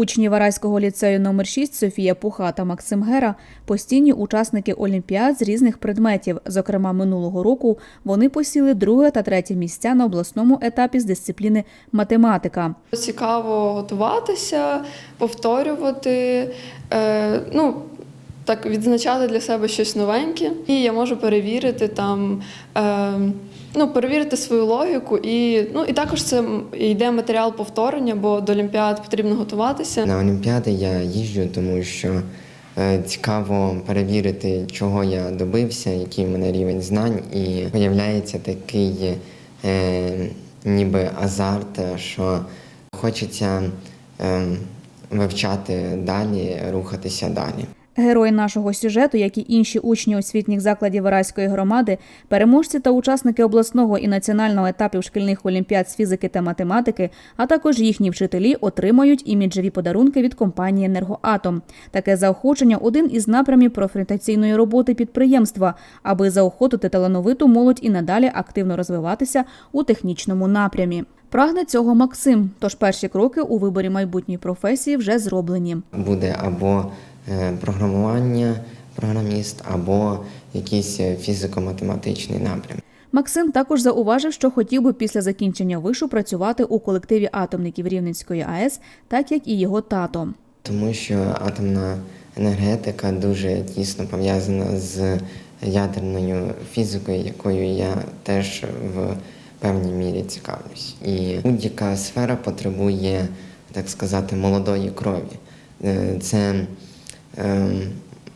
Учні Варайського ліцею номер 6 Софія Пуха та Максим Гера постійні учасники олімпіад з різних предметів. Зокрема, минулого року вони посіли друге та третє місця на обласному етапі з дисципліни математика. Цікаво готуватися, повторювати, е, ну, так відзначати для себе щось новеньке. І я можу перевірити там, е, ну, перевірити свою логіку. І, ну, і також це йде матеріал повторення, бо до Олімпіад потрібно готуватися. На Олімпіади я їжджу, тому що е, цікаво перевірити, чого я добився, який в мене рівень знань, і появляється такий е, ніби азарт, що хочеться е, вивчати далі, рухатися далі. Герої нашого сюжету, як і інші учні освітніх закладів Вараської громади, переможці та учасники обласного і національного етапів шкільних олімпіад з фізики та математики, а також їхні вчителі отримають іміджеві подарунки від компанії Енергоатом. Таке заохочення один із напрямів профорієнтаційної роботи підприємства, аби заохотити талановиту молодь і надалі активно розвиватися у технічному напрямі. Прагне цього Максим. Тож перші кроки у виборі майбутньої професії вже зроблені. Буде або програмування, програміст, або якийсь е, фізико-математичний напрям. Максим також зауважив, що хотів би після закінчення вишу працювати у колективі атомників Рівненської АЕС, так як і його тато. Тому що атомна енергетика дуже тісно пов'язана з ядерною фізикою, якою я теж в певній мірі цікавлюсь. І будь-яка сфера потребує, так сказати, молодої крові. Е, Це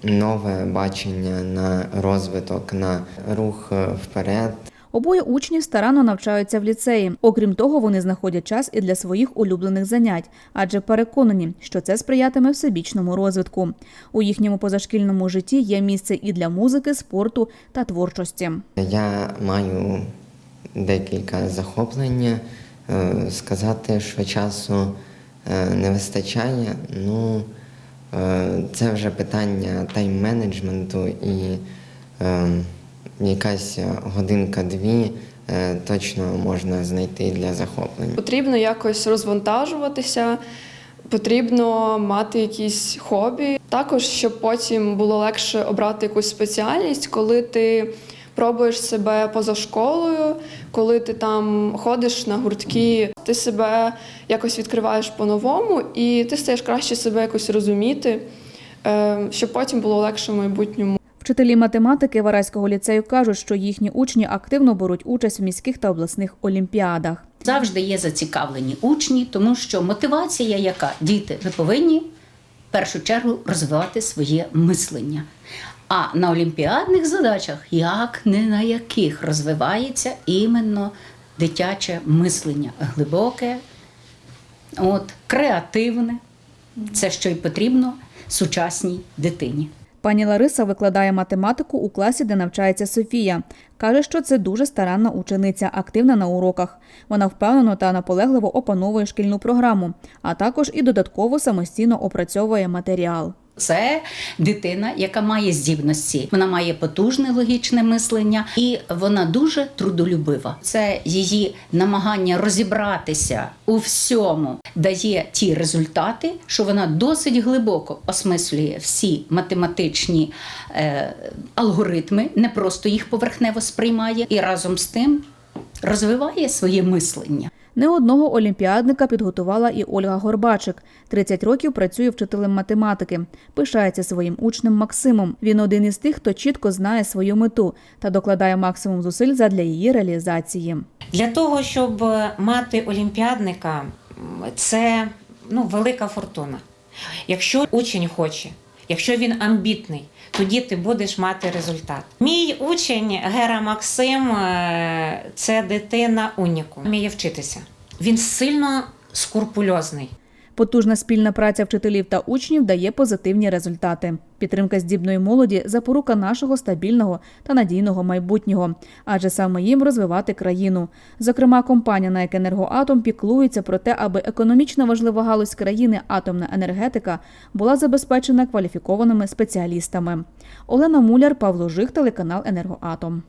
нове бачення на розвиток, на рух е, вперед. Обоє учні старанно навчаються в ліцеї. Окрім того, вони знаходять час і для своїх улюблених занять, адже переконані, що це сприятиме всебічному розвитку. У їхньому позашкільному житті є місце і для музики, спорту та творчості. Я маю декілька захоплень. Е, Сказати, що часу е, не вистачає, ну це вже питання тайм-менеджменту і е, якась годинка-дві е, точно можна знайти для захоплень. Потрібно якось розвантажуватися, потрібно мати якісь хобі. Також, щоб потім було легше обрати якусь спеціальність, коли ти пробуєш себе поза школою, коли ти там ходиш на гуртки, ти себе якось відкриваєш по-новому і ти стаєш краще себе якось розуміти, е, щоб потім було легше в майбутньому. Вчителі математики Вараського ліцею кажуть, що їхні учні активно беруть участь в міських та обласних олімпіадах. Завжди є зацікавлені учні, тому що мотивація, яка діти, ви повинні першу чергу розвивати своє мислення. А на олімпіадних задачах, як не на яких розвивається іменно дитяче мислення, глибоке, от, креативне, це що й потрібно сучасній дитині. Пані Лариса викладає математику у класі, де навчається Софія. Каже, що це дуже старанна учениця, активна на уроках. Вона впевнено та наполегливо опановує шкільну програму, а також і додатково самостійно опрацьовує матеріал. Це дитина, яка має здібності. Вона має потужне логічне мислення, і вона дуже трудолюбива. Це її намагання розібратися у всьому дає ті результати, що вона досить глибоко осмислює всі математичні е, алгоритми, не просто їх поверхнево сприймає, і разом з тим розвиває своє мислення. Не одного олімпіадника підготувала і Ольга Горбачик. 30 років працює вчителем математики. Пишається своїм учнем Максимом. Він один із тих, хто чітко знає свою мету та докладає максимум зусиль задля її реалізації. Для того, щоб мати олімпіадника, це ну, велика фортуна. Якщо учень хоче, якщо він амбітний, тоді ти будеш мати результат. Мій учень Гера Максим е, це дитина уніку. Вміє вчитися. Він сильно скрупульозний. Потужна спільна праця вчителів та учнів дає позитивні результати. Підтримка здібної молоді запорука нашого стабільного та надійного майбутнього, адже саме їм розвивати країну. Зокрема, компанія «НАЕК Енергоатом» піклується про те, аби економічно важлива галузь країни атомна енергетика була забезпечена кваліфікованими спеціалістами. Олена Муляр, Павло Жих, телеканал Енергоатом.